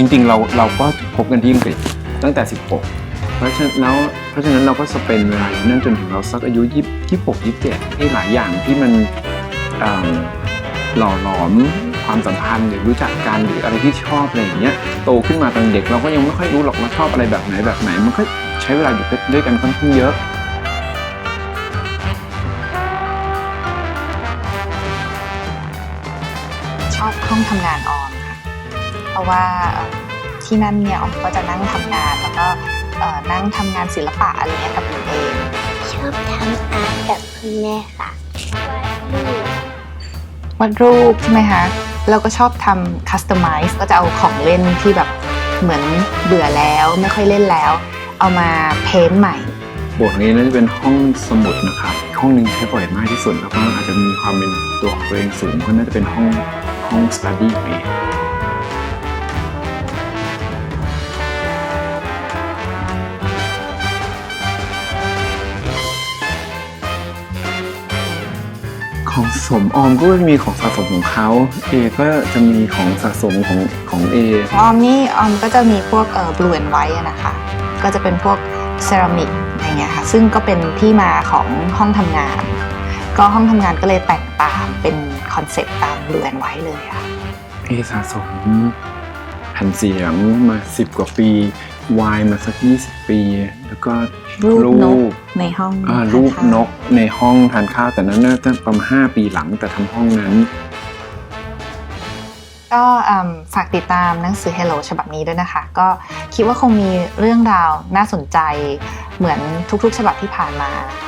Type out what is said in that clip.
จริงๆ เราเราก็พบกันที่อังกฤษตั้งแต่ 16 เพราะฉะนั้นแล้วเพราะฉะนั้นเราก็สเปนเวลาอยู่นั่นจนถึงเราสักอายุยี่ยี่หกยี่เจ็ดที่หลายอย่างที่มันหล่อหลอมความสัมพันธ์หรือรู้จักกันหรืออะไรที่ชอบอะไรอย่างเงี้ยโตขึ้นมาตอนเด็กเราก็ยังไม่ค่อยรู้หรอกว่าชอบอะไรแบบไหนแบบไหน มันก็ใช้เวลาอยู่ด้วยกันค่อนข้างเยอะชอบห้องทำงานออมค่ะเพ ราะว่าเอ่อที่นั่นเนี่ยออมก็จะนั่งทำงานแล้วก็เอ่อนั่งทำงานศิลปะอะไรเงี้ยกับตัวเองชอบทำอาร์ตกับคุณแม่ค่ะวาดรูปวาดรูปใช่ไหมคะเราก็ชอบทำคัสตอมไมซ์ก็จะเอาของเล่นที่แบบเหมือนเบื่อแล้วไม่ค่อยเล่นแล้ว เอามาเพ้นท์ใหม่โบสถ์นี้น่าจะเป็นห้องสมุดนะครับอีกห้องหนึ่งใช้บ่อยมากที่สุดแล้วก็อาจจะมีความเป็นตัวของตัวเองสูงก็น่าจะเป็นห้องห้องสตูดี้ของเอง ของสะสมออมก็จะมีของสะสมของเขาเอก็จะมีของสะสมของของเอออมนี่ออมก็จะมีพวกเอ่อบลูแอนไวท์นะคะ ก็จะเป็นพวกเซรามิกอะไรเงี้ยค่ะซึ่งก็เป็นที่มาของห้องทำงาน ก็ห้องทำงานก็เลยแต่งตามเป็นคอนเซ็ปต์ตามบลูแอนไวท์เลยค่ะเอสะสมแผ่นเสียงมาสิบกว่าปี วายมาสักยี่สิบปี แล้วก็รูปนรูกปในห้องอ่าทารูปข้าวนกในห้องทานข้าวแต่นั้นน่าจะประมาณห้าปีหลังแต่ทำห้องนั้น ก็อืมฝากติดตามหนังสือ Hello ฉบับนี้ด้วยนะคะ ก็คิดว่าคงมีเรื่องราวน่าสนใจเหมือนทุกๆ ฉบับที่ผ่านมานะคะ